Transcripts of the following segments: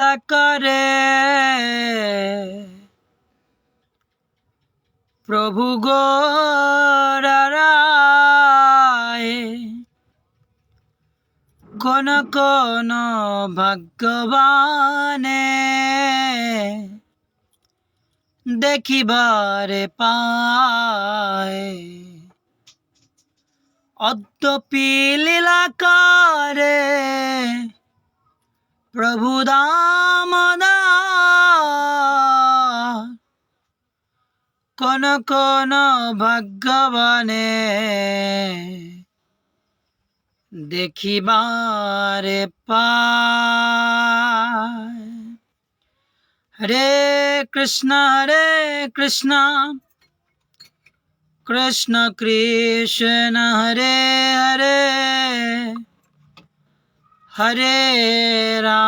করে। প্রভু গোরায় কোন কোন ভাগ্যবানে দেখিবারে পায়। অদ্যপি লীলা করে। প্রভু দামোদর। কোন কোন ভাগ্যবানে দেখিবারে পায়। হরে কৃষ্ণ হরে কৃষ্ণ কৃষ্ণ কৃষ্ণ, হরে হরে হরে রাম।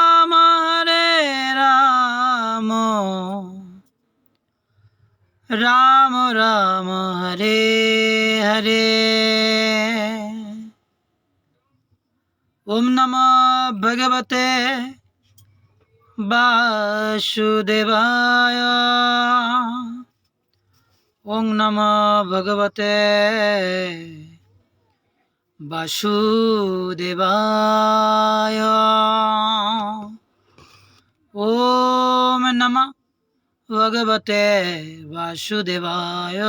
রাম রাম হরে হরে ওম নম ভগবতে বাসুদেবায় ওম নম ভগবতে বাসুদেবায় ওম নম ভগবতে বাসুদেবায়।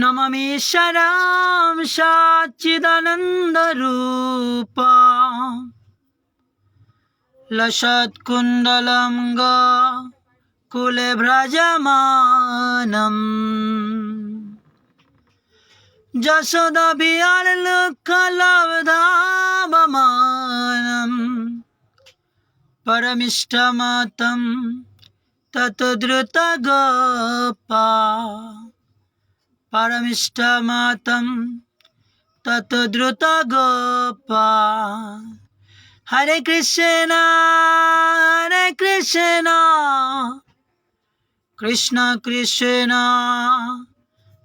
নমামি শরাম সচ্চিদানন্দ রূপ লসৎকুণ্ডলম গ কুলে ভ্রজমানম। যশোদভিয়ার লুকলব্ধাবমানম পরমিষ্ঠমাতম তত দ্রুত গোপা তত দ্রুত গোপা হরে কৃষ্ণ হরে কৃষ্ণ। কৃষ্ণ কৃষ্ণ।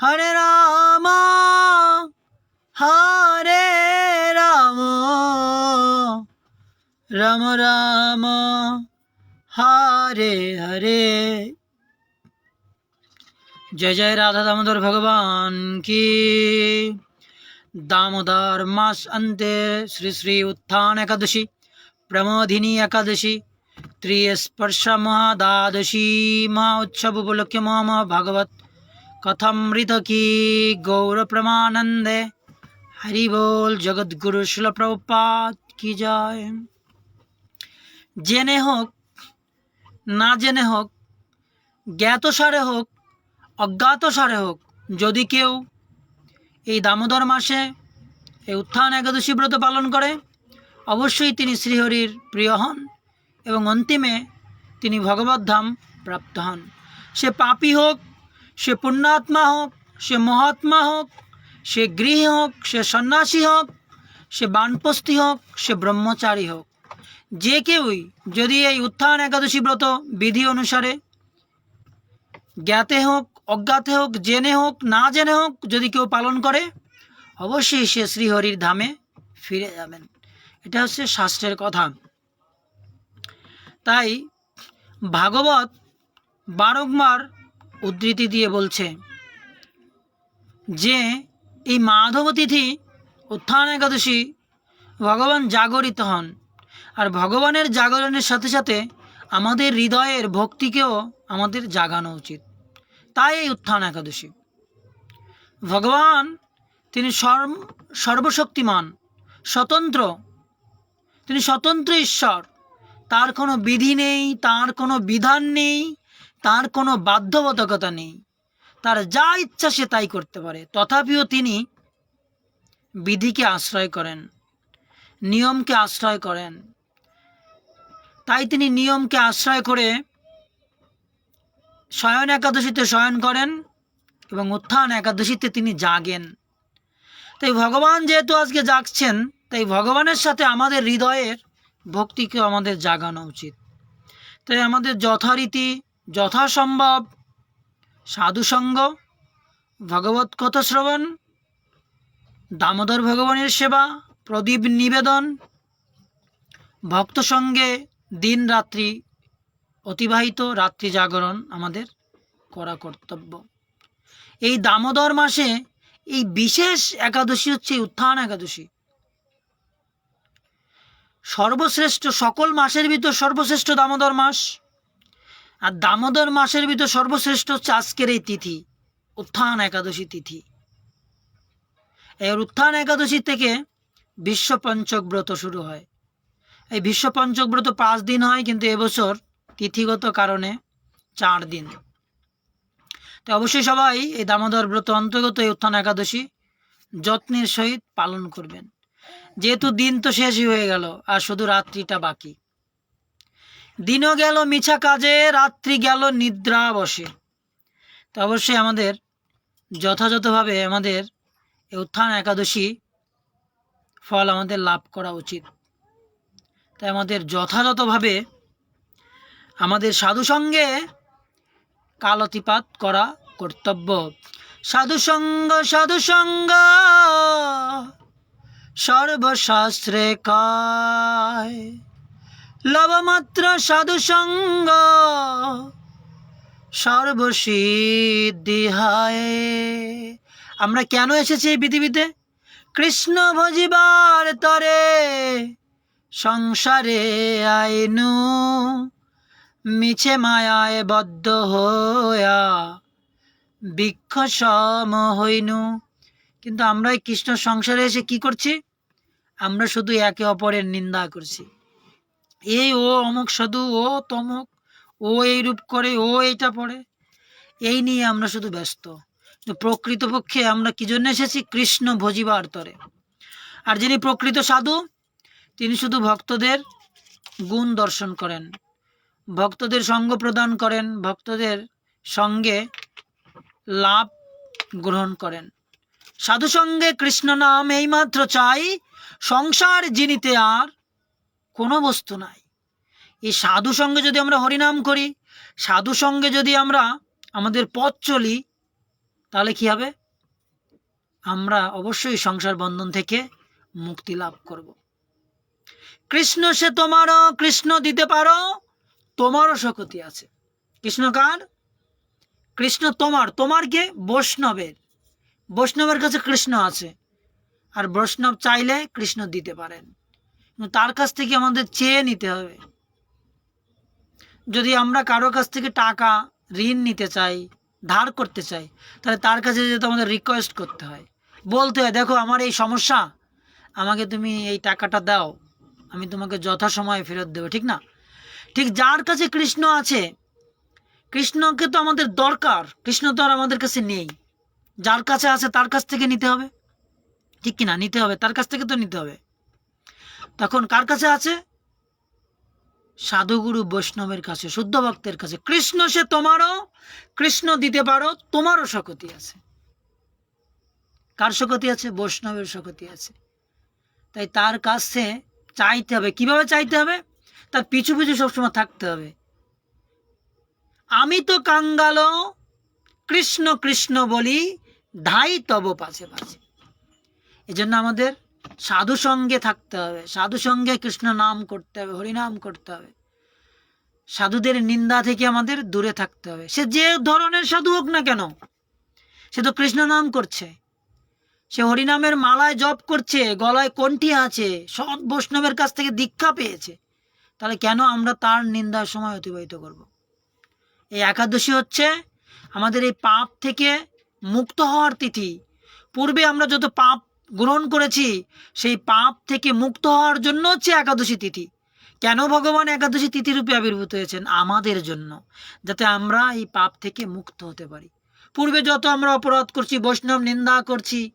হরে রাম হরে রাম রাম রাম, হরে হরে। জয় জয় রাধা দামোদর ভগবান কি। দামোদর মাস অন্তে শ্রী শ্রী উত্থান একাদশী, প্রমোদিনী একাদশী ত্রিস্পর্শ মহাদ্বাদশী, মহা উৎসব উপলক্ষে মহাম ভাগবত কথামৃত কি গৌর প্রমানন্দে হরি বল জগৎগুরু শিল প্রভুপাত কি জয় জেনে হোক না জেনে হোক জ্ঞাতসারে হোক অজ্ঞাতসারে হোক যদি কেউ এই দামোদর মাসে এই উত্থান একাদশী ব্রত পালন করে, অবশ্যই তিনি শ্রীহরির প্রিয় হন এবং অন্তিমে তিনি ভগবত ধাম প্রাপ্ত হন। সে পাপী হোক সে পুণ্যাত্মা হোক, সে মহাত্মা হোক, সে গৃহী হোক, সে সন্ন্যাসী হোক, সে বানপস্তি হোক, সে ব্রহ্মচারী হোক। যে কেউই যদি এই উত্থান একাদশী ব্রত বিধি অনুসারে জ্ঞাতে হোক, অজ্ঞাতে হোক, জেনে হোক, না জেনে হোক, যদি কেউ পালন করে, অবশ্যই সে শ্রীহরির ধামে ফিরে যাবেন। এটা হচ্ছে শাস্ত্রের কথা। তাই ভাগবত বারংবার উদ্ধৃতি দিয়ে বলছে, যে এই মাধব তিথি উত্থান একাদশী ভগবান জাগরিত হন আর ভগবানের জাগরণের সাথে সাথে আমাদের হৃদয়ের ভক্তিকেও আমাদের জাগানো উচিত। তাই এই উত্থান একাদশী। ভগবান তিনি সর্ব, সর্বশক্তিমান, স্বতন্ত্র, তিনি স্বতন্ত্র ঈশ্বর। তার কোনো বিধি নেই, তার কোনো বিধান নেই তার কোনো বাধ্যবাধকতা নেই। তার যা ইচ্ছা সে তাই করতে পারে। তথাপিও তিনি বিধিকে আশ্রয় করেন, নিয়মকে আশ্রয় করেন। তাই তিনি নিয়মকে আশ্রয় করে শয়ন একাদশীতে শয়ন করেন এবং উত্থান একাদশীতে তিনি জাগেন। তাই ভগবান যেহেতু আজকে জাগছেন, তাই ভগবানের সাথে আমাদের হৃদয়ের ভক্তিকে আমাদের জাগানো উচিত। তাই আমাদের যথারীতি যথাসম্ভব সাধুসঙ্গ, ভগবত কথা শ্রবণ দামোদর ভগবানের সেবা, প্রদীপ নিবেদন, ভক্ত সঙ্গে দিন রাত্রি অতিবাহিত রাত্রি জাগরণ আমাদের করা কর্তব্য। এই দামোদর মাসে এই বিশেষ একাদশী হচ্ছে উত্থান একাদশী। সর্বশ্রেষ্ঠ সকল মাসের ভিতর সর্বশ্রেষ্ঠ দামোদর মাস আর দামোদর মাসের ভিতর সর্বশ্রেষ্ঠ হচ্ছে আজকের এই তিথি, উত্থান একাদশী তিথি। এই উত্থান একাদশী থেকে বিশ্ব পঞ্চক ব্রত শুরু হয়। এই বিশ্ব পঞ্চক ব্রত পাঁচ দিন হয়, কিন্তু এবছর তিথিগত কারণে চার দিন। তো অবশ্যই সবাই এই দামোদর ব্রত অন্তর্গত এই উত্থান একাদশী যত্নের সহিত পালন করবেন। যেহেতু দিন তো শেষই হয়ে গেল, আর শুধু রাত্রিটা বাকি। দিনও গেল, মিছা কাজে, রাত্রি গেল, নিদ্রা বসে। তো অবশ্যই আমাদের যথাযথভাবে আমাদের উত্থান একাদশী ফল আমাদের লাভ করা উচিত। তাই আমাদের যথাযথভাবে আমাদের সাধু সাধুসঙ্গে কালতিপাত করা কর্তব্য। সাধুসঙ্গ সাধুসঙ্গ সর্বশাস্ত্রে কায়। লবমাত্র সাধুসঙ্গ। সর্বসিদ্ধি হায় আমরা কেন এসেছি এই পৃথিবীতে? কৃষ্ণ ভজিবার তরে সংসারে আইনু, মিছে মায়ায় বদ্ধ হইয়া বৃক্ষ সম হইনু। কিন্তু আমরা কৃষ্ণ সংসারে এসে কি করছি? আমরা শুধু একে অপরের নিন্দা করছি। এই ও অমুক সাধু, ও তমুক, ও এই রূপ করে, ও এইটা পড়ে। এই নিয়ে আমরা শুধু ব্যস্ত। প্রকৃতপক্ষে আমরা কি জন্য এসেছি? কৃষ্ণ ভজিবার তরে। আর যিনি প্রকৃত সাধু, তিনি শুধু ভক্তদের গুণ দর্শন করেন। ভক্তদের সঙ্গ প্রদান করেন, ভক্তদের সঙ্গে লাভ গ্রহণ করেন। সাধু সঙ্গে কৃষ্ণ নাম এইমাত্র চাই, সংসার জিনিতে আর কোনো বস্তু নাই। এই সাধু সঙ্গে যদি আমরা হরিনাম করি, সাধু সঙ্গে যদি আমরা আমাদের পথ চলি, তাহলে কি হবে? আমরা অবশ্যই সংসার বন্ধন থেকে মুক্তি লাভ করব। কৃষ্ণ সে তোমারও, কৃষ্ণ দিতে পারো, তোমারও শক্তি আছে। কৃষ্ণ কার? কৃষ্ণ তোমার তোমার কে? বৈষ্ণবের। বৈষ্ণবের কাছে কৃষ্ণ আছে। আর বৈষ্ণব চাইলে কৃষ্ণ দিতে পারেন। তার কাছ থেকে আমাদের চেয়ে নিতে হবে। যদি আমরা কারও কাছ থেকে টাকা, ঋণ নিতে চাই, ধার করতে চাই, তাহলে তার কাছে যেহেতু আমাদের রিকোয়েস্ট করতে হয়। বলতে হয়, দেখো, আমার এই সমস্যা, আমাকে তুমি এই টাকাটা দাও, আমি তোমাকে যথাসময়ে ফেরত দেবো। ঠিক না? ঠিক যার কাছে কৃষ্ণ আছে, কৃষ্ণকে তো আমাদের দরকার, কৃষ্ণ তো আর আমাদের কাছে নেই। যার কাছে আছে, তার কাছ থেকে নিতে হবে। ঠিক কি না নিতে হবে, তার কাছ থেকে তো নিতে হবে। তখন কার কাছে আছে? সাধুগুরু বৈষ্ণবের কাছে, শুদ্ধ ভক্তের কাছে। কৃষ্ণ সে তোমারও, কৃষ্ণ দিতে পারো, তোমারও শকতি আছে। কার শকতি আছে? বৈষ্ণবের শকতি আছে। তাই তার কাছে চাইতে হবে। কীভাবে চাইতে হবে? তার পিছু পিছু সবসময় থাকতে হবে। আমি তো কাঙ্গাল, কৃষ্ণ কৃষ্ণ বলি, ধাই তব পাশে এই জন্য আমাদের সাধু সঙ্গে থাকতে হবে, সাধু সঙ্গে কৃষ্ণ নাম করতে হবে, হরিনাম করতে হবে। সাধুদের নিন্দা থেকে আমাদের দূরে থাকতে হবে। সে যে ধরনের সাধু হোক না কেন, সে তো কৃষ্ণ নাম করছে। সে হরিনামের মালায় জপ করছে, গলায় কণ্ঠি আছে, সৎ বৈষ্ণবের কাছ থেকে দীক্ষা পেয়েছে। তাহলে কেন আমরা তার নিন্দার সময় অতিবাহিত করব। এই একাদশী হচ্ছে আমাদের এই পাপ থেকে মুক্ত হওয়ার তিথি। পূর্বে আমরা যত পাপ গ্রহণ করেছি, সেই পাপ থেকে মুক্ত হওয়ার জন্য হচ্ছে একাদশী তিথি। কেন ভগবান একাদশী তিথি রূপে আবির্ভূত হয়েছেন? আমাদের জন্য, যাতে আমরা এই পাপ থেকে মুক্ত হতে পারি। পূর্বে যত আমরা অপরাধ করছি, বৈষ্ণব নিন্দা করছি,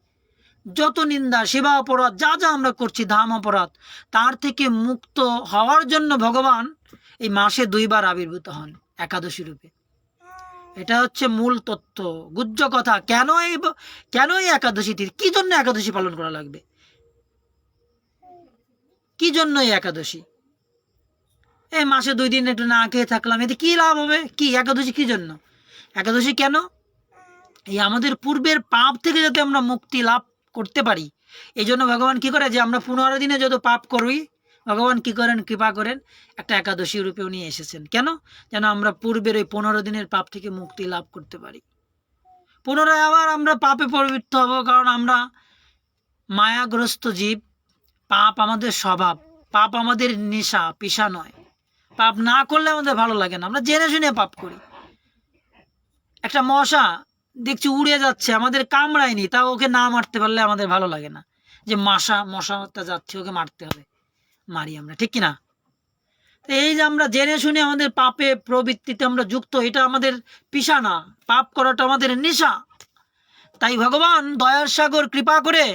যত নিন্দা, সেবা অপরাধ, যা যা আমরা করছি, ধাম অপরাধ, তার থেকে মুক্ত হওয়ার জন্য ভগবান এই মাসে দুইবার আবির্ভূত হন একাদশী রূপে। এটা হচ্ছে মূল তত্ত্ব। গুজ্জ কথা, কেন এই কেন এই একাদশী তিথি? কি জন্য একাদশী পালন করা লাগবে? কি জন্য এই একাদশী? এই মাসে দুই দিন একটু না খেয়ে থাকলাম, এতে কি লাভ হবে? কি, একাদশী কি জন্য? একাদশী কেন? এই আমাদের পূর্বের পাপ থেকে যাতে আমরা মুক্তি লাভ করতে পারি। এই জন্য ভগবান কি করে যে আমরা পনেরো দিনে যত পাপ করি ভগবান কি করেন? কৃপা করেন। একটা একাদশী রূপে উনি এসেছেন। কেন? যেন আমরা পূর্বের ওই পনেরো দিনের পাপ থেকে মুক্তি লাভ করতে পারি। পুনরায় আবার আমরা পাপে প্রবৃত্ত হব, কারণ আমরা মায়াগ্রস্ত জীব। পাপ আমাদের স্বভাব, পাপ আমাদের নেশা, পেশা নয়। পাপ না করলে আমাদের ভালো লাগে না। আমরা জেনে শুনে পাপ করি। একটা মশা দেখছি উড়ে যাচ্ছে, আমাদের কামড়ায়নি তা ওকে না মারতে পারলে আমাদের ভালো লাগে না। যে মশা মশাটা যাচ্ছে, ওকে মারতে হবে। মারি আমরা, ঠিক কি না তো এই যে আমরা জেনে শুনে আমাদের পাপে প্রবৃত্তিতে আমরা যুক্ত, এটা আমাদের পিসা না পাপ করাটা আমাদের নেশা। তাই ভগবান দয়ার সাগর কৃপা করে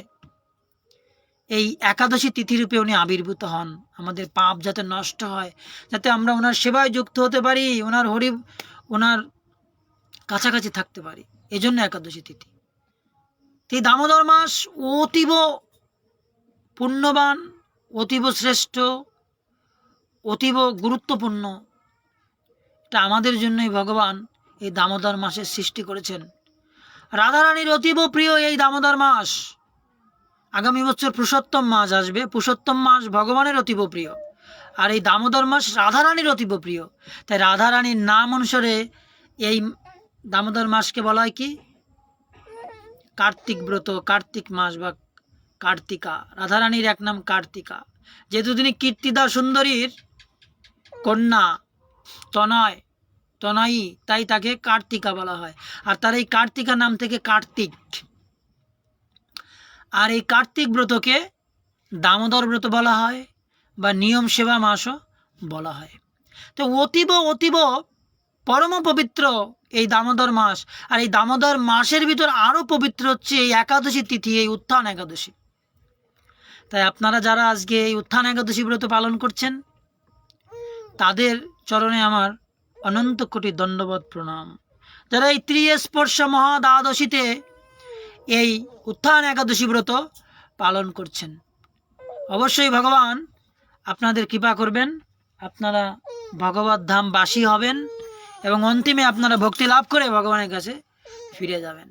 এই একাদশী তিথিরূপে উনি আবির্ভূত হন। আমাদের পাপ যাতে নষ্ট হয়, যাতে আমরা ওনার সেবায় যুক্ত হতে পারি, ওনার হরি, ওনার কাছাকাছি থাকতে পারি। এই জন্য একাদশী তিথি। তো এই দামোদর মাস অতীব পুণ্যবান অতীব শ্রেষ্ঠ, অতীব গুরুত্বপূর্ণ। এটা আমাদের জন্যই ভগবান এই দামোদর মাসের সৃষ্টি করেছেন। রাধারানীর অতীব প্রিয় এই দামোদর মাস। আগামী বছর পুরুষোত্তম মাস আসবে। পুরুষোত্তম মাস ভগবানের অতীব প্রিয়। আর এই দামোদর মাস রাধারানীর অতীব প্রিয়। তাই রাধারানীর নাম অনুসারে এই দামোদর মাসকে বলা হয় কি? কার্তিক ব্রত, কার্তিক মাস বা কার্তিকা, রাধারানীর এক নাম কার্তিকা। যেহেতু তিনি কীর্তিদা সুন্দরীর কন্যা তনয়, তনয়ী, তাই তাকে কার্তিকা বলা হয়। আর তার এই কার্তিকা নাম থেকে কার্তিক। আর এই কার্তিক ব্রতকে দামোদর ব্রত বলা হয় বা নিয়ম সেবা মাসও বলা হয়। তো অতীব অতীব পরম পবিত্র এই দামোদর মাস। আর এই দামোদর মাসের ভিতর আরও পবিত্র হচ্ছে এই একাদশী তিথি, এই উত্থান একাদশী। তাই আপনারা যারা আজকে এই উত্থান একাদশী ব্রত পালন করছেন, তাদের চরণে আমার অনন্ত কোটি দণ্ডবত প্রণাম। যারা এই ত্রিস্পর্শ মহা দ্বাদশীতে এই উত্থান একাদশী ব্রত পালন করছেন, অবশ্যই ভগবান আপনাদের কৃপা করবেন, আপনারা ভগবত ধাম বাসী হবেন এবং অন্তিমে আপনারা ভক্তি লাভ করে ভগবানের কাছে ফিরে যাবেন।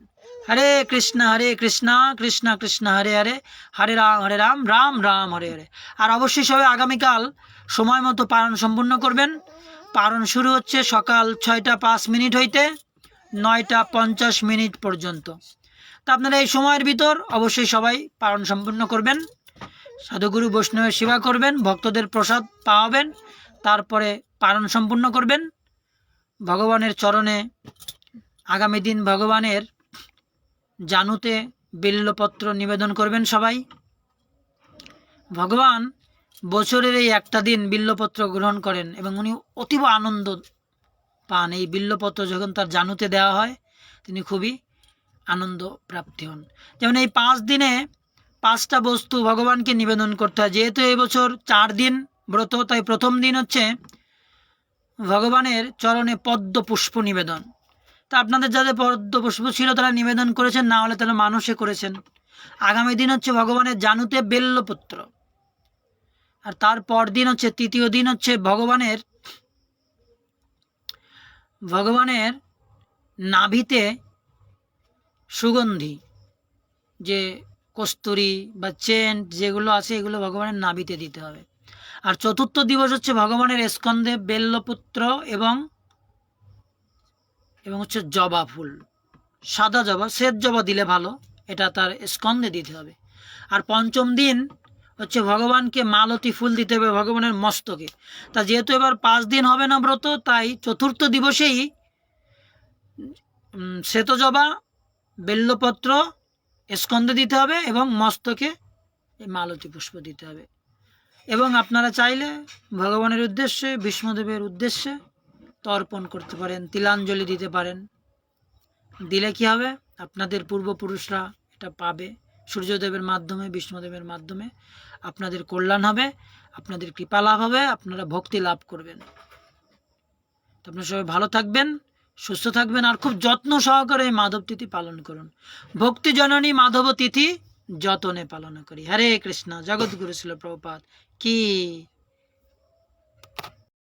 হরে কৃষ্ণ হরে কৃষ্ণ কৃষ্ণ কৃষ্ণ, হরে হরে হরে রাম হরে রাম রাম রাম, হরে হরে। আর অবশ্যই সবাই আগামীকাল সময় মতো পালন সম্পূর্ণ করবেন। পালন শুরু হচ্ছে সকাল ছয়টা পাঁচ মিনিট হইতে নয়টা পঞ্চাশ মিনিট পর্যন্ত। তা আপনারা এই সময়ের ভিতর অবশ্যই সবাই পালন সম্পূর্ণ করবেন। সাধুগুরু বৈষ্ণবের সেবা করবেন, ভক্তদের প্রসাদ পাওয়াবেন, তারপরে পালন সম্পূর্ণ করবেন। ভগবানের চরণে আগামী দিন ভগবানের জানুতে বিল্লপত্র নিবেদন করবেন সবাই। ভগবান বছরের এই একটা দিন বিল্লপত্র গ্রহণ করেন এবং উনি অতীব আনন্দ পান। এই বিল্লপত্র যখন তার জানুতে দেওয়া হয়, তিনি খুবই আনন্দ প্রাপ্তি হন। যেমন এই পাঁচ দিনে পাঁচটা বস্তু ভগবানকে নিবেদন করতে হয়। যেহেতু এই বছর চার দিন ব্রত, তাই প্রথম দিন হচ্ছে ভগবানের চরণে পদ্ম পুষ্প নিবেদন। তা আপনাদের যাদের পদ্ম পুষ্প ছিল তারা নিবেদন করেছেন, না হলে তারা মানুষে করেছেন। আগামী দিন হচ্ছে ভগবানের জানুতে বেল্লপত্র। আর তারপর দিন হচ্ছে, তৃতীয় দিন হচ্ছে ভগবানের ভগবানের নাভিতে সুগন্ধি, যে কস্তুরি বা চেন্ট যেগুলো আছে এগুলো ভগবানের নাভিতে দিতে হবে। আর চতুর্থ দিবস হচ্ছে ভগবানের স্কন্ধে বেল্লপুত্র এবং এবং হচ্ছে জবা ফুল। সাদা জবা, শ্বেত জবা দিলে ভালো, এটা তার স্কন্ধে দিতে হবে। আর পঞ্চম দিন হচ্ছে ভগবানকে মালতী ফুল দিতে হবে ভগবানের মস্তকে। তা যেহেতু এবার পাঁচ দিন হবে না ব্রত, তাই চতুর্থ দিবসেই শ্বেতজবা বেল্লপত্র স্কন্ধে দিতে হবে এবং মস্তকে মালতী পুষ্প দিতে হবে। এবং আপনারা চাইলে ভগবানের উদ্দেশ্যে, বিষ্ণুদেবের উদ্দেশ্যে তর্পণ করতে পারেন, তিলাঞ্জলি দিতে পারেন। দিলে কি হবে? আপনাদের পূর্বপুরুষরা এটা পাবে। সূর্যদেবের মাধ্যমে, বিষ্ণুদেবের মাধ্যমে আপনাদের কল্যাণ হবে, আপনাদের কৃপা লাভ হবে, আপনারা ভক্তি লাভ করবেন। আপনারা সবাই ভালো থাকবেন, সুস্থ থাকবেন, আর খুব যত্ন সহকারে এই মাধব তিথি পালন করুন। ভক্তি জননী মাধব তিথি যতনে পালন করি। হরে কৃষ্ণ। জগৎগুরু ছিল প্রভুপাত কি